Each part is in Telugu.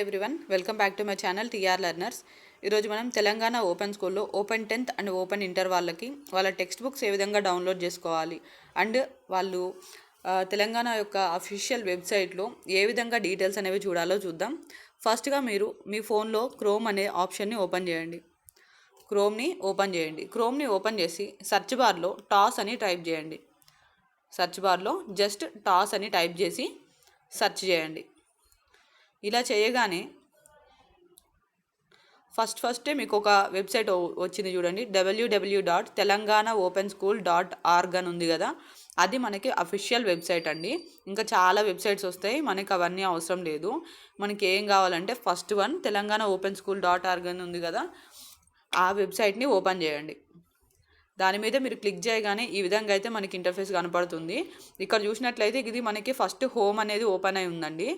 Everyone welcome back to my channel TR learners ఈరోజు మనం తెలంగాణ ఓపెన్ స్కూల్లో open tenth and open inter వాళ్ళకి వాళ్ళ టెక్స్ట్ బుక్స్ ఏ విధంగా డౌన్లోడ్ చేసుకోవాలి అండ్ వాళ్ళు తెలంగాణ యొక్క అఫీషియల్ వెబ్సైట్లో ఏ విధంగా డీటెయిల్స్ అనేవి చూడాలో చూద్దాం. ఫస్ట్గా మీరు మీ ఫోన్లో క్రోమ్ అనే ఆప్షన్ని ఓపెన్ చేయండి. క్రోమ్ని ఓపెన్ చేయండి. క్రోమ్ని ఓపెన్ చేసి సెర్చ్ బార్లో టాస్ అని టైప్ చేయండి. సెర్చ్ బార్లో జస్ట్ టాస్ అని టైప్ చేసి సెర్చ్ చేయండి. ఇలా చేయగానే ఫస్ట్ ఫస్టే మీకు ఒక వెబ్సైట్ వచ్చింది చూడండి WWW dot Telangana open school dot org అని ఉంది కదా. అది మనకి అఫీషియల్ వెబ్సైట్ అండి. ఇంకా చాలా వెబ్సైట్స్ వస్తాయి మనకి అవన్నీ అవసరం లేదు. మనకి ఏం కావాలంటే first one Telangana open school dot org అని ఉంది కదా. ఆ వెబ్సైట్ని ఓపెన్ చేయండి. దాని మీద మీరు క్లిక్ చేయగానే ఈ విధంగా అయితే మనకి ఇంటర్ఫేస్ కనపడుతుంది. ఇక్కడ చూసినట్లయితే ఇది మనకి ఫస్ట్ హోమ్ అనేది ఓపెన్ అయి ఉందండి.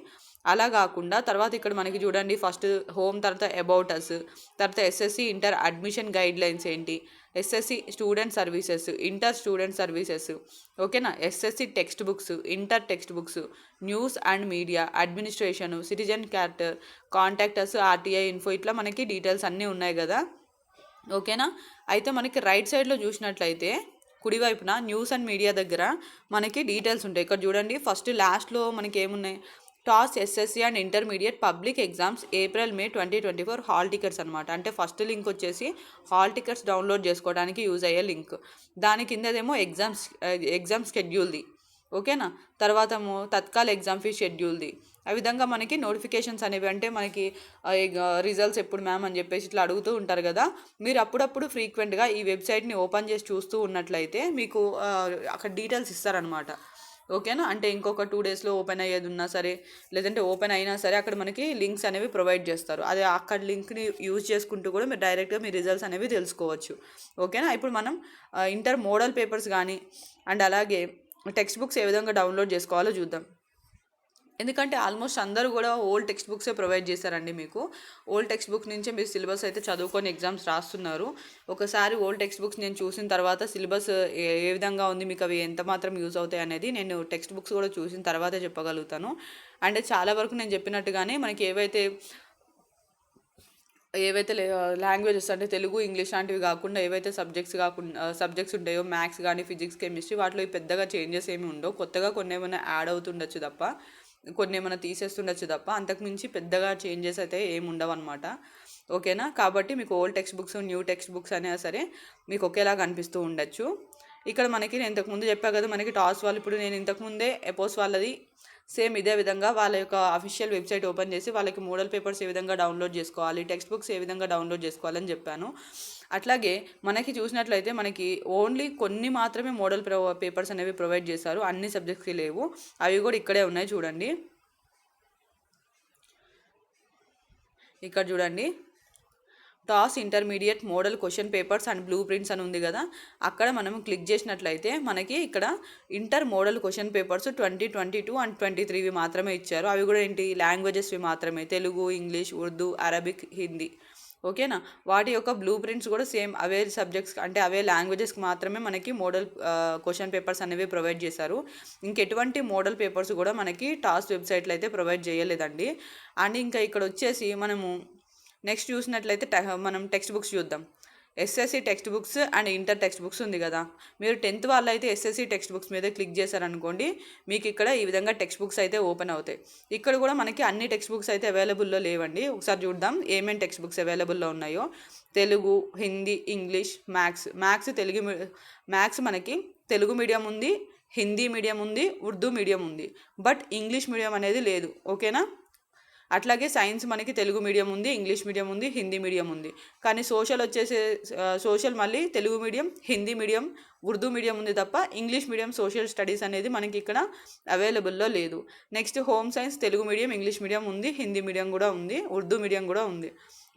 అలా కాకుండా తర్వాత ఇక్కడ మనకి చూడండి ఫస్ట్ హోమ్ తర్వాత అబౌట్ అస్ తర్వాత SSC inter admission guide lines ఏంటి? SSC student services inter student services ఓకేనా SSC text books inter text books news and media administration citizen character contactors RTI info ఇట్లా మనకి డీటెయిల్స్ అన్నీ ఉన్నాయి కదా. ఓకేనా? అయితే మనకి రైట్ సైడ్లో చూసినట్లయితే కుడివైపున న్యూస్ అండ్ మీడియా దగ్గర మనకి డీటెయిల్స్ ఉంటాయి. ఇక్కడ చూడండి ఫస్ట్ లాస్ట్లో మనకి ఏమున్నాయి? TOSS SSC and intermediate public exams April May twenty twenty four hall tickets అనమాట అంటే ఫస్ట్ లింక్ వచ్చేసి హాల్ టికెట్స్ డౌన్లోడ్ చేసుకోవడానికి యూజ్ అయ్యే లింక్. దాని కిందదేమో ఎగ్జామ్స్ ఎగ్జామ్ స్కెడ్యూల్ది. ఓకేనా? తర్వాత తత్కాల్ ఎగ్జామ్ ఫీ షెడ్యూల్ది. ఆ విధంగా మనకి నోటిఫికేషన్స్ అనేవి అంటే మనకి రిజల్ట్స్ ఎప్పుడు మ్యామ్ అని చెప్పేసి ఇట్లా అడుగుతూ ఉంటారు కదా. మీరు అప్పుడప్పుడు ఫ్రీక్వెంట్గా ఈ వెబ్సైట్ని ఓపెన్ చేసి చూస్తూ ఉన్నట్లయితే మీకు అక్కడ డీటెయిల్స్ ఇస్తారనమాట. ఓకేనా? అంటే ఇంకొక టూ డేస్లో ఓపెన్ అయ్యేది ఉన్నా సరే లేదంటే ఓపెన్ అయినా సరే అక్కడ మనకి లింక్స్ అనేవి ప్రొవైడ్ చేస్తారు. అదే అక్కడ లింక్ని యూజ్ చేసుకుంటూ కూడా మీరు డైరెక్ట్గా మీ రిజల్ట్స్ అనేవి తెలుసుకోవచ్చు. ఓకేనా? ఇప్పుడు మనం ఇంటర్ మోడల్ పేపర్స్ కానీ అండ్ అలాగే టెక్స్ట్ బుక్స్ ఏ విధంగా డౌన్లోడ్ చేసుకోవాలో చూద్దాం. ఎందుకంటే ఆల్మోస్ట్ అందరూ కూడా ఓల్డ్ టెక్స్ట్ బుక్సే ప్రొవైడ్ చేశారండి మీకు. ఓల్డ్ టెక్స్ట్ బుక్ నుంచే మీరు సిలబస్ అయితే చదువుకొని ఎగ్జామ్స్ రాస్తున్నారు. ఒకసారి ఓల్డ్ టెక్స్ట్ బుక్స్ నేను చూసిన తర్వాత సిలబస్ ఏ ఏ విధంగా ఉంది మీకు అవి ఎంత మాత్రం యూజ్ అవుతాయి అనేది నేను టెక్స్ట్ బుక్స్ కూడా చూసిన తర్వాతే చెప్పగలుగుతాను. అంటే చాలా వరకు నేను చెప్పినట్టుగానే మనకి ఏవైతే ఏవైతే లాంగ్వేజెస్ అంటే తెలుగు ఇంగ్లీష్ లాంటివి కాకుండా ఏవైతే సబ్జెక్ట్స్ కాకుండా సబ్జెక్ట్స్ ఉంటాయో మ్యాథ్స్ కానీ ఫిజిక్స్ కెమిస్ట్రీ వాటిలో పెద్దగా చేంజెస్ ఏమి ఉండవు. కొత్తగా కొన్ని ఏమైనా యాడ్ అవుతుండొచ్చు తప్ప కొన్ని ఏమైనా తీసేస్తుండొచ్చు తప్ప అంతకుమించి పెద్దగా చేంజెస్ అయితే ఏమి ఉండవు అనమాట ఓకేనా? కాబట్టి మీకు old text books new text books అయినా సరే మీకు ఒకేలా కనిపిస్తూ ఉండొచ్చు. ఇక్కడ మనకి నేను ఇంతకుముందు చెప్పా కదా మనకి టాస్ వాళ్ళు ఇప్పుడు నేను ఇంతకుముందే ఎపోస్ వాళ్ళది సేమ్ ఇదే విధంగా వాళ్ళ యొక్క అఫీషియల్ వెబ్సైట్ ఓపెన్ చేసి వాళ్ళకి మోడల్ పేపర్స్ ఏ విధంగా డౌన్లోడ్ చేసుకోవాలి టెక్స్ట్ బుక్స్ ఏ విధంగా డౌన్లోడ్ చేసుకోవాలని చెప్పాను. అట్లాగే మనకి చూసినట్లయితే మనకి ఓన్లీ కొన్ని మాత్రమే మోడల్ పేపర్స్ అనేవి ప్రొవైడ్ చేశారు. అన్ని సబ్జెక్ట్స్కి లేవు. అవి కూడా ఇక్కడే ఉన్నాయి చూడండి. ఇక్కడ చూడండి. TOSS intermediate model question papers and blue prints అని ఉంది కదా అక్కడ మనం క్లిక్ చేసినట్లయితే మనకి ఇక్కడ inter model question papers twenty twenty two and twenty త్రీవి మాత్రమే ఇచ్చారు. అవి కూడా ఏంటి? లాంగ్వేజెస్వి మాత్రమే తెలుగు ఇంగ్లీష్ ఉర్దూ అరబిక్ హిందీ. ఓకేనా? వాటి యొక్క బ్లూ ప్రింట్స్ కూడా సేమ్ అవే సబ్జెక్ట్స్ అంటే అవే లాంగ్వేజెస్కి మాత్రమే మనకి మోడల్ క్వశ్చన్ పేపర్స్ అనేవి ప్రొవైడ్ చేశారు. ఇంకెటువంటి మోడల్ పేపర్స్ కూడా మనకి టాస్ వెబ్సైట్లో అయితే ప్రొవైడ్ చేయలేదండి. అండ్ ఇంకా ఇక్కడ వచ్చేసి మనము నెక్స్ట్ చూసినట్లయితే టె- మనం టెక్స్ట్ బుక్స్ చూద్దాం. SSC text books and inter text books ఉంది కదా. మీరు టెన్త్ వాళ్ళు అయితే ఎస్ఎస్సి టెక్స్ట్ బుక్స్ మీద క్లిక్ చేశారనుకోండి మీకు ఇక్కడ ఈ విధంగా టెక్స్ట్ బుక్స్ అయితే ఓపెన్ అవుతాయి. ఇక్కడ కూడా మనకి అన్ని టెక్స్ట్ బుక్స్ అయితే అవైలబుల్లో లేవండి. ఒకసారి చూద్దాం ఏమేమి టెక్స్ట్ బుక్స్ అవైలబుల్లో ఉన్నాయో. Telugu Hindi English maths. Maths Telugu maths మనకి తెలుగు మీడియం ఉంది హిందీ మీడియం ఉంది ఉర్దూ మీడియం ఉంది. బట్ ఇంగ్లీష్ మీడియం అనేది లేదు. ఓకేనా? అట్లాగే సైన్స్ మనకి తెలుగు మీడియం ఉంది ఇంగ్లీష్ మీడియం ఉంది హిందీ మీడియం ఉంది. కానీ సోషల్ వచ్చేసే సోషల్ మళ్ళీ Telugu medium Hindi medium Urdu medium ఉంది తప్ప ఇంగ్లీష్ మీడియం సోషల్ స్టడీస్ అనేది మనకి ఇక్కడ అవైలబుల్లో లేదు. Next home science Telugu medium English medium ఉంది హిందీ మీడియం కూడా ఉంది ఉర్దూ మీడియం కూడా ఉంది.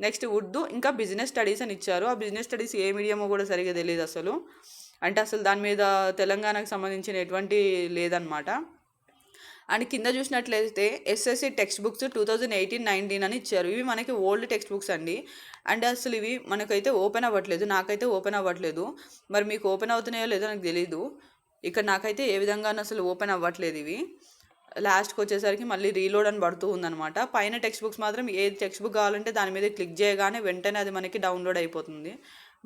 నెక్స్ట్ ఉర్దూ ఇంకా బిజినెస్ స్టడీస్ అని ఇచ్చారు. ఆ బిజినెస్ స్టడీస్ ఏ మీడియమో కూడా సరిగా తెలియదు అసలు. అంటే అసలు దాని మీద తెలంగాణకు సంబంధించిన ఎటువంటి లేదనమాట అండ్ కింద చూసినట్లయితే SSC text books two thousand eighteen nineteen అని ఇచ్చారు. ఇవి మనకి ఓల్డ్ టెక్స్ట్ బుక్స్ అండి. అండ్ అసలు ఇవి మనకైతే ఓపెన్ అవ్వట్లేదు. నాకైతే ఓపెన్ అవ్వట్లేదు. మరి మీకు ఓపెన్ అవుతున్నాయో లేదో నాకు తెలీదు. ఇక్కడ నాకైతే ఏ విధంగా అసలు ఓపెన్ అవ్వట్లేదు ఇవి. లాస్ట్కి వచ్చేసరికి మళ్ళీ రీలోడ్ అని పడుతూ ఉందన్నమాట. పైన టెక్స్ట్ బుక్స్ మాత్రం ఏ టెక్స్ట్ బుక్ కావాలంటే దాని మీద క్లిక్ చేయగానే వెంటనే అది మనకి డౌన్లోడ్ అయిపోతుంది.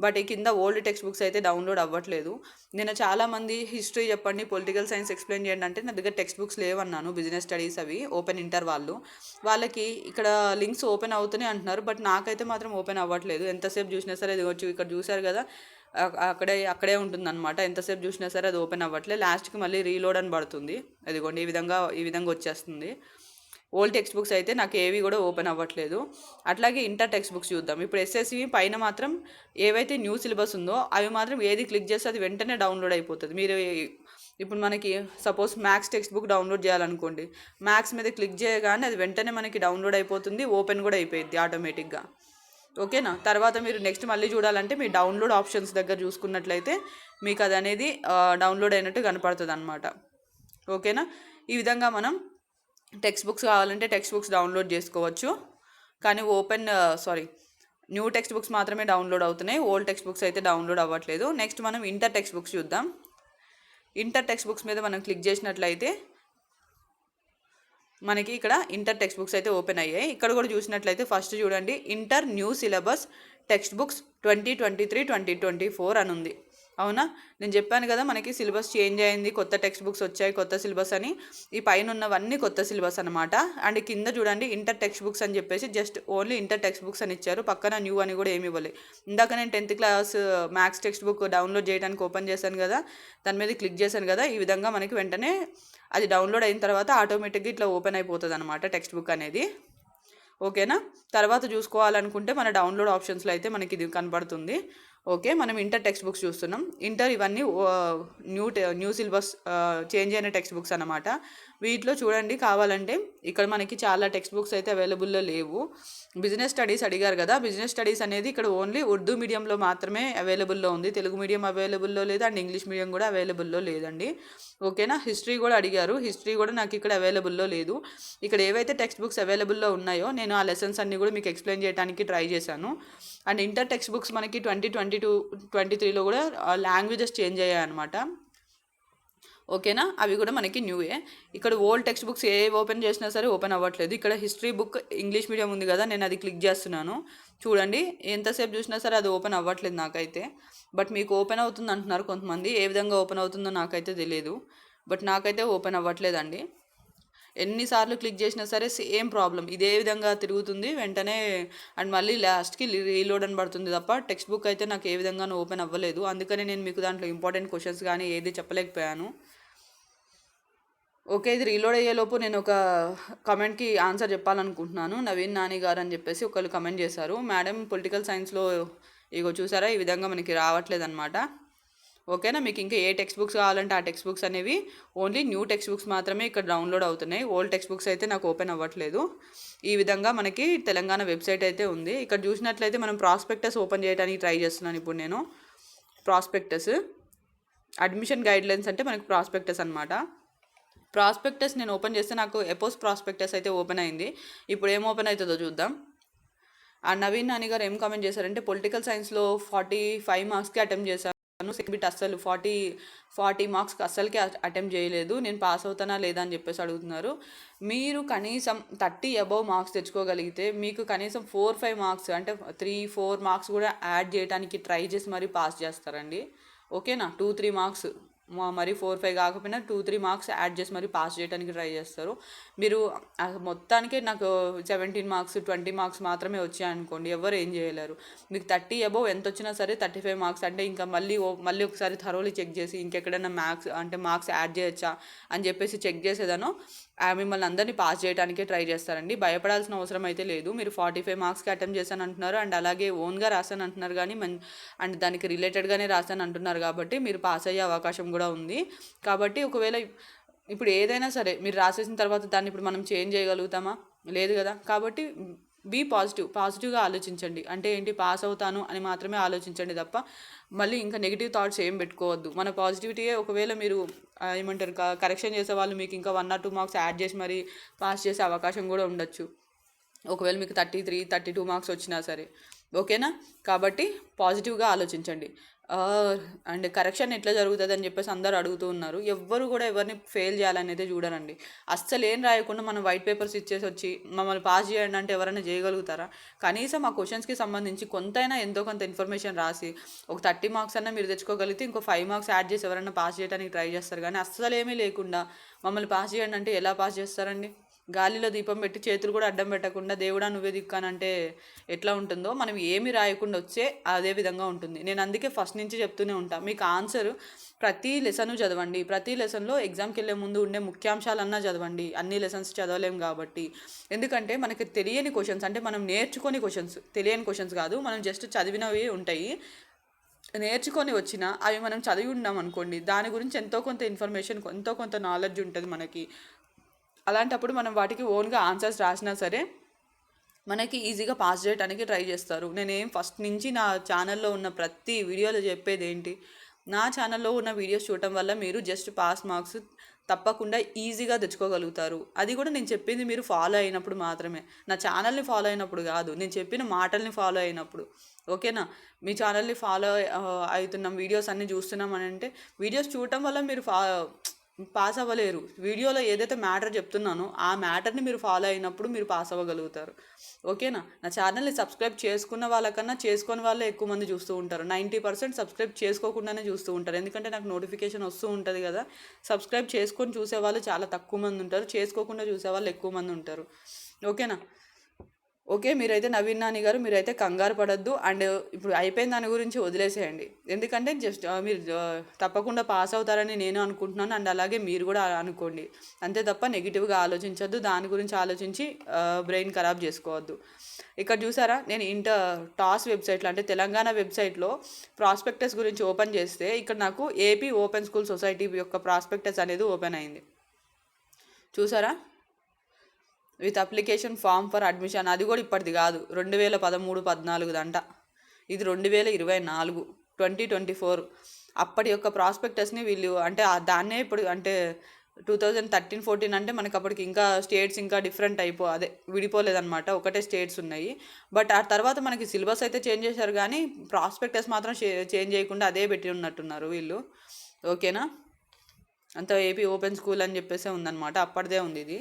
బట్ ఈ కింద ఓల్డ్ టెక్స్ట్ బుక్స్ అయితే డౌన్లోడ్ అవ్వట్లేదు. నేను చాలామంది హిస్టరీ చెప్పండి పొలిటికల్ సైన్స్ ఎక్స్ప్లెయిన్ చేయండి అంటే నా దగ్గర టెక్స్ట్ బుక్స్ లేవన్నాను బిజినెస్ స్టడీస్ అవి ఓపెన్ ఇంటర్ వాళ్ళు. వాళ్ళకి ఇక్కడ లింక్స్ ఓపెన్ అవుతూనే అంటున్నారు బట్ నాకైతే మాత్రం ఓపెన్ అవ్వట్లేదు. ఎంతసేపు చూసినా సరే ఇది వచ్చి ఇక్కడ చూశారు కదా అక్కడే అక్కడే ఉంటుందన్నమాట. ఎంతసేపు చూసినా సరే అది ఓపెన్ అవ్వట్లేదు. లాస్ట్కి మళ్ళీ రీలోడ్ అని పడుతుంది. అదిగోండి ఈ విధంగా ఈ విధంగా వచ్చేస్తుంది. ఓల్డ్ టెక్స్ట్ బుక్స్ అయితే నాకు ఏవి కూడా ఓపెన్ అవ్వట్లేదు. అట్లాగే ఇంటర్ టెక్స్ట్ బుక్స్ చూద్దాం. ఇప్పుడు ఎస్ఎస్సి పైన మాత్రం ఏవైతే న్యూ సిలబస్ ఉందో అవి మాత్రం ఏది క్లిక్ చేస్తే అది వెంటనే డౌన్లోడ్ అయిపోతుంది. మీరు ఇప్పుడు మనకి suppose maths text book download చేయాలనుకోండి maths మీద క్లిక్ చేయగానే అది వెంటనే మనకి డౌన్లోడ్ అయిపోతుంది ఓపెన్ కూడా అయిపోయింది ఆటోమేటిక్గా. ఓకేనా? తర్వాత మీరు నెక్స్ట్ మళ్ళీ చూడాలంటే మీ డౌన్లోడ్ ఆప్షన్స్ దగ్గర చూసుకున్నట్లయితే మీకు అది అనేది డౌన్లోడ్ అయినట్టు కనపడుతుంది అనమాట ఓకేనా? ఈ విధంగా మనం టెక్స్ట్ బుక్స్ కావాలంటే టెక్స్ట్ బుక్స్ డౌన్లోడ్ చేసుకోవచ్చు. కానీ open sorry new text books మాత్రమే డౌన్లోడ్ అవుతున్నాయి. ఓల్డ్ టెక్స్ట్ బుక్స్ అయితే డౌన్లోడ్ అవ్వట్లేదు. నెక్స్ట్ మనం ఇంటర్ టెక్స్ట్ బుక్స్ చూద్దాం. ఇంటర్ టెక్స్ట్ బుక్స్ మీద మనం క్లిక్ చేసినట్లయితే మనకి ఇక్కడ ఇంటర్ టెక్స్ట్ బుక్స్ అయితే ఓపెన్ అయ్యాయి. ఇక్కడ కూడా చూసినట్లయితే ఫస్ట్ చూడండి inter new syllabus text books twenty twenty three twenty twenty four అని ఉంది. అవునా? నేను చెప్పాను కదా మనకి సిలబస్ చేంజ్ అయింది కొత్త టెక్స్ట్ బుక్స్ వచ్చాయి కొత్త సిలబస్ అని. ఈ పైన ఉన్నవన్నీ కొత్త సిలబస్ అనమాట అండ్ కింద చూడండి ఇంటర్ టెక్స్ట్ బుక్స్ అని చెప్పేసి just only inter text books అని ఇచ్చారు. పక్కన న్యూ అని కూడా ఏమి ఇవ్వలేదు ఇందాక నేను tenth class maths text book download చేయడానికి ఓపెన్ చేశాను కదా దాని మీద క్లిక్ చేశాను కదా ఈ విధంగా మనకి వెంటనే అది డౌన్లోడ్ అయిన తర్వాత ఆటోమేటిక్గా ఇట్లా ఓపెన్ అయిపోతుంది అనమాట టెక్స్ట్ బుక్ అనేది. ఓకేనా? తర్వాత చూసుకోవాలనుకుంటే మన డౌన్లోడ్ ఆప్షన్స్లో అయితే మనకి ఇది కనబడుతుంది. ఓకే మనం ఇంటర్ టెక్స్ట్ బుక్స్ చూస్తున్నాం. ఇంటర్ ఇవన్నీ న్యూ టె- న్యూ సిలబస్ చేంజ్ అయిన టెక్స్ట్ బుక్స్ అనమాట వీటిలో చూడండి కావాలంటే ఇక్కడ మనకి చాలా టెక్స్ట్ బుక్స్ అయితే అవైలబుల్లో లేవు. బిజినెస్ స్టడీస్ అడిగారు కదా. బిజినెస్ స్టడీస్ అనేది ఇక్కడ ఓన్లీ ఉర్దూ మీడియంలో మాత్రమే అవైలబుల్లో ఉంది. తెలుగు మీడియం అవైలబుల్లో లేదు అండ్ ఇంగ్లీష్ మీడియం కూడా అవైలబుల్లో లేదండి. ఓకేనా హిస్టరీ కూడా అడిగారు. హిస్టరీ కూడా నాకు ఇక్కడ అవైలబుల్లో లేదు. ఇక్కడ ఏవైతే టెక్స్ట్ బుక్స్ అవైలబుల్లో ఉన్నాయో నేను ఆ లెసన్స్ అన్ని కూడా మీకు ఎక్స్ప్లెయిన్ చేయడానికి ట్రై చేశాను. అండ్ ఇంటర్ టెక్స్ట్ బుక్స్ మనకి ట్వంటీ ట్వంటీ టూ ట్వంటీ త్రీలో కూడా లాంగ్వేజెస్ చేంజ్ అయ్యాయి అనమాట ఓకేనా? అవి కూడా మనకి న్యూయే ఇక్కడ ఓల్డ్ టెక్స్ట్ బుక్స్ ఏ ఓపెన్ చేసినా సరే ఓపెన్ అవ్వట్లేదు. ఇక్కడ హిస్టరీ బుక్ ఇంగ్లీష్ మీడియం ఉంది కదా నేను అది క్లిక్ చేస్తున్నాను. చూడండి ఎంతసేపు చూసినా సరే అది ఓపెన్ అవ్వట్లేదు నాకైతే. బట్ మీకు ఓపెన్ అవుతుంది అంటున్నారు కొంతమంది. ఏ విధంగా ఓపెన్ అవుతుందో నాకైతే తెలియదు బట్ నాకైతే ఓపెన్ అవ్వట్లేదండి. ఎన్నిసార్లు క్లిక్ చేసినా సరే సేమ్ ప్రాబ్లం. ఇదే విధంగా తిరుగుతుంది వెంటనే. అండ్ మళ్ళీ లాస్ట్కి రీలోడ్ అని పడుతుంది తప్ప టెక్స్ట్ బుక్ అయితే నాకు ఏ విధంగానూ ఓపెన్ అవ్వలేదు. అందుకని నేను మీకు దాంట్లో ఇంపార్టెంట్ క్వశ్చన్స్ కానీ ఏది చెప్పలేకపోయాను. ఓకే ఇది రీలోడ్ అయ్యేలోపు నేను ఒక కమెంట్కి ఆన్సర్ చెప్పాలనుకుంటున్నాను. నవీన్ నాని గారు అని చెప్పేసి ఒకళ్ళు కమెంట్ చేశారు. మేడం పొలిటికల్ సైన్స్లో ఇగో చూసారా ఈ విధంగా మనకి రావట్లేదు అనమాట ఓకేనా మీకు ఇంకా ఏ టెక్స్ట్ బుక్స్ కావాలంటే ఆ టెక్స్ట్ బుక్స్ అనేవి ఓన్లీ న్యూ టెక్స్ట్ బుక్స్ మాత్రమే ఇక్కడ డౌన్లోడ్ అవుతున్నాయి. ఓల్డ్ టెక్స్ట్ బుక్స్ అయితే నాకు ఓపెన్ అవ్వట్లేదు. ఈ విధంగా మనకి తెలంగాణ వెబ్సైట్ అయితే ఉంది. ఇక్కడ చూసినట్లయితే మనం ప్రాస్పెక్టస్ ఓపెన్ చేయడానికి ట్రై చేస్తున్నాను ఇప్పుడు నేను. ప్రాస్పెక్టస్ అడ్మిషన్ గైడ్లైన్స్ అంటే మనకి ప్రాస్పెక్టస్ అనమాట ప్రాస్పెక్టస్ నేను ఓపెన్ చేస్తే నాకు ఎపోస్ ప్రాస్పెక్టస్ అయితే ఓపెన్ అయింది. ఇప్పుడు ఏం ఓపెన్ అవుతుందో చూద్దాం. ఆ నవీన్ నాని గారు ఏం కామెంట్ చేశారంటే పొలిటికల్ సైన్స్లో ఫార్టీ ఫైవ్ మార్క్స్కి అటెంప్ట్ చేశాను. సెకండ్ అస్సలు ఫార్టీ ఫార్టీ మార్క్స్కి అస్సలకి అటెంప్ట్ చేయలేదు. నేను పాస్ అవుతానా లేదా అని చెప్పేసి అడుగుతున్నారు. మీరు కనీసం థర్టీ అబవ్ మార్క్స్ తెచ్చుకోగలిగితే మీకు కనీసం ఫోర్ ఫైవ్ మార్క్స్ అంటే త్రీ ఫోర్ మార్క్స్ కూడా యాడ్ చేయడానికి ట్రై చేసి మరీ పాస్ చేస్తారండి. ఓకేనా? టూ త్రీ మార్క్స్ మరి ఫోర్ ఫైవ్ కాకపోయినా టూ త్రీ మార్క్స్ యాడ్ చేసి మరి పాస్ చేయడానికి ట్రై చేస్తారు. మీరు మొత్తానికి నాకు సెవెంటీన్ మార్క్స్ ట్వంటీ మార్క్స్ మాత్రమే వచ్చాయి అనుకోండి ఎవరు ఏం చేయలేరు. మీకు థర్టీ అబోవ్ ఎంత వచ్చినా సరే థర్టీ ఫైవ్ మార్క్స్ అంటే ఇంకా మళ్ళీ మళ్ళీ ఒకసారి థరోలీ చెక్ చేసి ఇంకెక్కడైనా మార్క్స్ అంటే మార్క్స్ యాడ్ చేయొచ్చా అని చెప్పేసి చెక్ చేసేదాను ఆ మిమ్మల్ని అందరినీ పాస్ చేయడానికే ట్రై చేస్తారండి. భయపడాల్సిన అవసరం అయితే లేదు. మీరు ఫార్టీ ఫైవ్ మార్క్స్కి అటెంప్ట్ చేశాను అంటున్నారు అండ్ అలాగే ఓన్గా రాశాను అంటున్నారు కానీ మన్ అండ్ దానికి రిలేటెడ్గానే రాశాను అంటున్నారు కాబట్టి మీరు పాస్ అయ్యే అవకాశం కూడా కూడా ఉంది. కాబట్టి ఒకవేళ ఇప్పుడు ఏదైనా సరే మీరు రాసేసిన తర్వాత దాన్ని ఇప్పుడు మనం చేంజ్ చేయగలుగుతామా? లేదు కదా. కాబట్టి బీ పాజిటివ్ పాజిటివ్గా ఆలోచించండి. అంటే ఏంటి? పాస్ అవుతాను అని మాత్రమే ఆలోచించండి తప్ప మళ్ళీ ఇంకా నెగిటివ్ థాట్స్ ఏం పెట్టుకోవద్దు. మన పాజిటివిటీయే ఒకవేళ మీరు ఏమంటారు కరెక్షన్ చేసే వాళ్ళు మీకు ఇంకా one or two marks add చేసి మరి పాస్ చేసే అవకాశం కూడా ఉండొచ్చు. ఒకవేళ మీకు thirty three thirty two marks వచ్చినా సరే. ఓకేనా? కాబట్టి పాజిటివ్గా ఆలోచించండి. అండ్ కరెక్షన్ ఎట్లా జరుగుతుంది అని చెప్పేసి అందరు అడుగుతూ ఉన్నారు. ఎవ్వరు కూడా ఎవరిని ఫెయిల్ చేయాలని అయితే చూడరండి. అస్సలు ఏం రాయకుండా మనం వైట్ పేపర్స్ ఇచ్చేసి వచ్చి మమ్మల్ని పాస్ చేయండి అంటే ఎవరైనా చేయగలుగుతారా? కనీసం ఆ క్వశ్చన్స్కి సంబంధించి కొంతైనా ఎంతో కొంత ఇన్ఫర్మేషన్ రాసి ఒక థర్టీ మార్క్స్ అన్నా మీరు తెచ్చుకోగలిగితే ఇంకో ఫైవ్ మార్క్స్ యాడ్ చేసి ఎవరైనా పాస్ చేయడానికి ట్రై చేస్తారు. కానీ అస్సలు ఏమీ లేకుండా మమ్మల్ని పాస్ చేయండి అంటే ఎలా పాస్ చేస్తారండి? గాలిలో దీపం పెట్టి చేతులు కూడా అడ్డం పెట్టకుండా దేవుడా నువ్వే దిక్కానంటే ఎట్లా ఉంటుందో మనం ఏమి రాయకుండా వచ్చే అదే విధంగా ఉంటుంది. నేను అందుకే ఫస్ట్ నుంచి చెప్తూనే ఉంటాను మీకు ఆన్సర్ ప్రతి లెసన్ చదవండి. ప్రతి లెసన్లో ఎగ్జామ్కి వెళ్ళే ముందు ఉండే ముఖ్యాంశాలన్నా చదవండి. అన్ని లెసన్స్ చదవలేం కాబట్టి. ఎందుకంటే మనకి తెలియని క్వశ్చన్స్ అంటే మనం నేర్చుకొని క్వశ్చన్స్ తెలియని క్వశ్చన్స్ కాదు. మనం జస్ట్ చదివినవి ఉంటాయి. నేర్చుకొని వచ్చిన అవి మనం చదివి ఉన్నాం అనుకోండి దాని గురించి ఎంతో కొంత ఇన్ఫర్మేషన్ ఎంతో కొంత నాలెడ్జ్ ఉంటుంది మనకి. అలాంటప్పుడు మనం వాటికి ఓన్గా ఆన్సర్స్ రాసినా సరే మనకి ఈజీగా పాస్ చేయడానికి ట్రై చేస్తారు. నేనేం ఫస్ట్ నుంచి నా ఛానల్లో ఉన్న ప్రతి వీడియోలో చెప్పేది ఏంటి? నా ఛానల్లో ఉన్న వీడియోస్ చూడటం వల్ల మీరు జస్ట్ పాస్ మార్క్స్ తప్పకుండా ఈజీగా తెచ్చుకోగలుగుతారు. అది కూడా నేను చెప్పింది మీరు ఫాలో అయినప్పుడు మాత్రమే. నా ఛానల్ని ఫాలో అయినప్పుడు కాదు. నేను చెప్పిన మాటల్ని ఫాలో అయినప్పుడు. ఓకేనా మీ ఛానల్ని ఫాలో అవుతున్నాం వీడియోస్ అన్నీ చూస్తున్నాం అని అంటే వీడియోస్ చూడటం వల్ల మీరు ఫా పాస్ అవ్వలేరు. వీడియోలో ఏదైతే మ్యాటర్ చెప్తున్నానో ఆ మ్యాటర్ని మీరు ఫాలో అయినప్పుడు మీరు పాస్ అవ్వగలుగుతారు. ఓకేనా? నా ఛానల్ని సబ్స్క్రైబ్ చేసుకున్న వాళ్ళకన్నా చేసుకుని వాళ్ళే ఎక్కువ మంది చూస్తూ ఉంటారు. నైంటీ పర్సెంట్ సబ్స్క్రైబ్ చేసుకోకుండానే చూస్తూ ఉంటారు. ఎందుకంటే నాకు నోటిఫికేషన్ వస్తూ ఉంటుంది కదా. సబ్స్క్రైబ్ చేసుకొని చూసేవాళ్ళు చాలా తక్కువ మంది ఉంటారు. చేసుకోకుండా చూసేవాళ్ళు ఎక్కువ మంది ఉంటారు. ఓకేనా? ఓకే మీరైతే నవీన్ నాని గారు మీరైతే కంగారు పడద్దు. అండ్ ఇప్పుడు అయిపోయిన దాని గురించి వదిలేసేయండి. ఎందుకంటే జస్ట్ మీరు తప్పకుండా పాస్ అవుతారని నేను అనుకుంటున్నాను. అండ్ అలాగే మీరు కూడా అనుకోండి. అంతే తప్ప నెగిటివ్గా ఆలోచించొద్దు. దాని గురించి ఆలోచించి బ్రెయిన్ ఖరాబ్ చేసుకోవద్దు. ఇక్కడ చూసారా? నేను ఇంటర్ టాస్ వెబ్సైట్లో అంటే తెలంగాణ వెబ్సైట్లో ప్రాస్పెక్టస్ గురించి ఓపెన్ చేస్తే ఇక్కడ నాకు ఏపీ ఓపెన్ స్కూల్ సొసైటీ యొక్క ప్రాస్పెక్టస్ అనేది ఓపెన్ అయింది. చూసారా? With application form for admission. అది కూడా ఇప్పటిది కాదు. రెండు వేల పదమూడు పద్నాలుగు దంట. ఇది రెండు వేల ఇరవై నాలుగు ట్వంటీ ట్వంటీ ఫోర్. అప్పటి యొక్క ప్రాస్పెక్టస్ని వీళ్ళు అంటే దాన్నే ఇప్పుడు అంటే టూ థౌజండ్ థర్టీన్ ఫోర్టీన్ అంటే మనకి అప్పటికి ఇంకా స్టేట్స్ ఇంకా డిఫరెంట్ అయిపో అదే విడిపోలేదన్నమాట. ఒకటే స్టేట్స్ ఉన్నాయి. బట్ ఆ తర్వాత మనకి సిలబస్ అయితే చేంజ్ చేశారు కానీ ప్రాస్పెక్టస్ మాత్రం చేంజ్ చేయకుండా అదే పెట్టి ఉన్నట్టున్నారు వీళ్ళు. ఓకేనా? అంత ఏపీ ఓపెన్ స్కూల్ అని చెప్పేసి ఉందన్నమాట. అప్పటిదే ఉంది ఇది.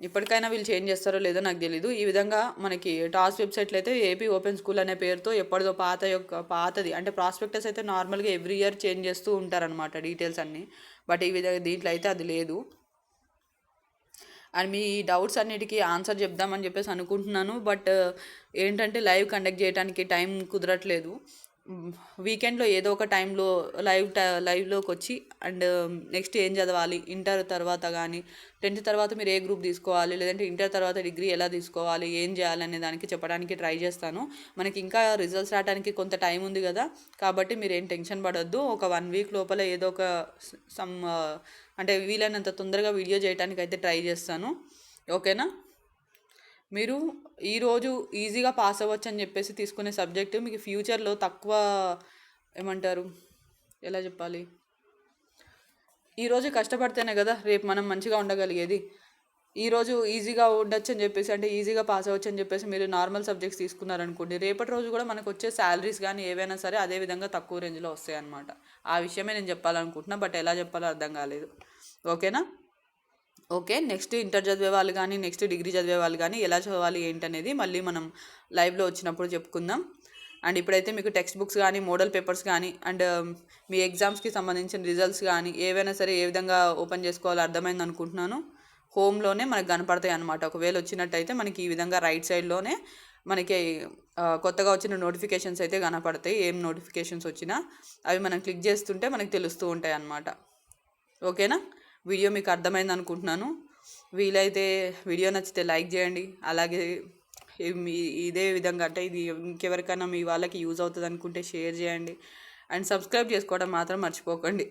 ఇప్పటికైనా వీళ్ళు చేంజ్ చేస్తారో లేదో నాకు తెలీదు. ఈ విధంగా మనకి టాస్ వెబ్సైట్లో అయితే ఏపీ ఓపెన్ స్కూల్ అనే పేరుతో ఎప్పటిదో పాత యొక్క పాతది. అంటే ప్రాస్పెక్టస్ అయితే నార్మల్గా ఎవ్రీ ఇయర్ చేంజ్ చేస్తూ ఉంటారనమాట డీటెయిల్స్ అన్నీ. బట్ ఈ విధంగా దీంట్లో అయితే అది లేదు. అండ్ మీ డౌట్స్ అన్నిటికీ ఆన్సర్ చెప్దామని చెప్పేసి అనుకుంటున్నాను. బట్ ఏంటంటే లైవ్ కండక్ట్ చేయడానికి టైం కుదరట్లేదు. వీకెండ్లో ఏదో ఒక టైంలో లైవ్ లైవ్లోకి వచ్చి అండ్ నెక్స్ట్ ఏం చదవాలి? ఇంటర్ తర్వాత కానీ టెన్త్ తర్వాత మీరు ఏ గ్రూప్ తీసుకోవాలి? లేదంటే ఇంటర్ తర్వాత డిగ్రీ ఎలా తీసుకోవాలి? ఏం చేయాలి అనే దానికి చెప్పడానికి ట్రై చేస్తాను. మనకి ఇంకా రిజల్ట్స్ రావడానికి కొంత టైం ఉంది కదా కాబట్టి మీరు ఏం టెన్షన్ పడొద్దు. ఒక వన్ వీక్ లోపల ఏదో ఒక సమ్ అంటే వీలైనంత తొందరగా వీడియో చేయడానికి అయితే ట్రై చేస్తాను. ఓకేనా? మీరు ఈరోజు ఈజీగా పాస్ అవ్వచ్చు అని చెప్పేసి తీసుకునే సబ్జెక్టు మీకు ఫ్యూచర్లో తక్కువ ఏమంటారు? ఎలా చెప్పాలి? ఈరోజు కష్టపడితేనే కదా రేపు మనం మంచిగా ఉండగలిగేది. ఈరోజు ఈజీగా ఉండొచ్చు అని చెప్పేసి అంటే ఈజీగా పాస్ అవ్వచ్చు అని చెప్పేసి మీరు నార్మల్ సబ్జెక్ట్స్ తీసుకున్నారనుకోండి రేపటి రోజు కూడా మనకు వచ్చే శాలరీస్ కానీ ఏవైనా సరే అదే విధంగా తక్కువ రేంజ్లో వస్తాయి అన్నమాట ఆ విషయమే నేను చెప్పాలనుకుంటున్నా బట్ ఎలా చెప్పాలో అర్థం కాలేదు. ఓకేనా? ఓకే నెక్స్ట్ ఇంటర్ చదివే వాళ్ళు కానీ నెక్స్ట్ డిగ్రీ చదివే వాళ్ళు కానీ ఎలా చదవాలి ఏంటనేది మళ్ళీ మనం లైవ్లో వచ్చినప్పుడు చెప్పుకుందాం. అండ్ ఇప్పుడైతే మీకు టెక్స్ట్ బుక్స్ కానీ మోడల్ పేపర్స్ కానీ అండ్ um, మీ ఎగ్జామ్స్కి సంబంధించిన రిజల్ట్స్ కానీ ఏవైనా సరే ఏ విధంగా ఓపెన్ చేసుకోవాలో అర్థమైంది అనుకుంటున్నాను. హోమ్లోనే మనకు కనపడతాయి అనమాట ఒకవేళ వచ్చినట్టయితే మనకి ఈ విధంగా రైట్ సైడ్లోనే మనకి కొత్తగా వచ్చిన నోటిఫికేషన్స్ అయితే కనపడతాయి. ఏం నోటిఫికేషన్స్ వచ్చినా అవి మనం క్లిక్ చేస్తుంటే మనకి తెలుస్తూ ఉంటాయి అన్నమాట ఓకేనా? వీడియో మీకు అర్థమైంది అనుకుంటున్నాను. వీలైతే వీడియో నచ్చితే లైక్ చేయండి. అలాగే ఇదే విధంగా అంటే ఇది ఇంకెవరికైనా మీ వాళ్ళకి యూజ్ అవుతుంది అనుకుంటే షేర్ చేయండి. అండ్ సబ్స్క్రైబ్ చేసుకోవడం మాత్రం మర్చిపోకండి.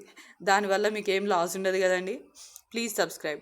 దానివల్ల మీకు ఏం లాస్ ఉండదు కదండి. Please subscribe.